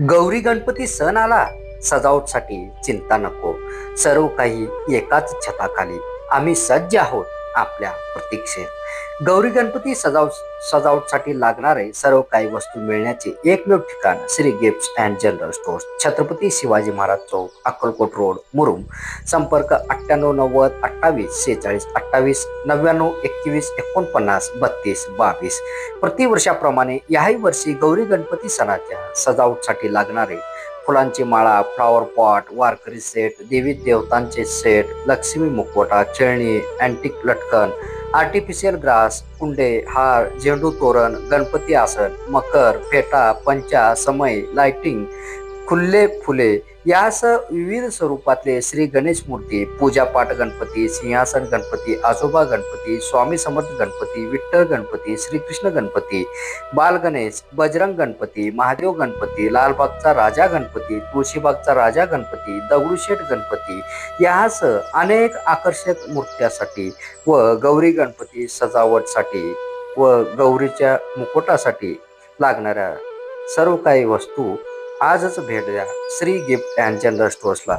गौरी गणपती सण आला सजावटसाठी चिंता नको. सर्व काही एकाच छताखाली. आम्ही सज्ज आहोत. आपल्या प्रतीक्षेत. गौरी गणपती सजावट सजावटसाठी लागणारे सर्व काही वस्तू मिळण्याचे एकमेव ठिकाण Shri gifts and general stores Chhatrapati Shivaji Maharaj Chowk Akkalkot road Murum. संपर्क अठ्ठ्याण्णव नव्वद अठ्ठावीस शेहेचाळीस अठ्ठावीस नव्याण्णव एकवीस एकोणपन्नास बत्तीस बावीस. प्रतिवर्षाप्रमाणे याही वर्षी गौरी गणपती सणाच्या सजावटसाठी लागणारे फुलांची माळा फ्लॉवर पॉट वारकरी सेट देवी देवतांचे सेट लक्ष्मी मुखवटा खेळणी अँटिक लटकन आर्टिफिशियल ग्रास कुंडे हार झेंडू तोरण गणपती आसन मकर फेटा पंचा समय लाइटिंग खुल्ले फुले. यासह विविध स्वरूपातले श्री गणेश मूर्ती पूजापाठ गणपती सिंहासन गणपती आजोबा गणपती स्वामी समर्थ गणपती विठ्ठल गणपती श्रीकृष्ण गणपती बाल गणेश बजरंग गणपती महादेव गणपती लालबागचा राजा गणपती तुळशीबागचा राजा गणपती दगडूशेठ गणपती. यासह अनेक आकर्षक मूर्त्यासाठी व गौरी गणपती सजावटसाठी व गौरीच्या मुकुटासाठी लागणाऱ्या सर्व काही वस्तू आजच भेट द्या श्री गिफ्ट अँड जनरल स्टोर्सला.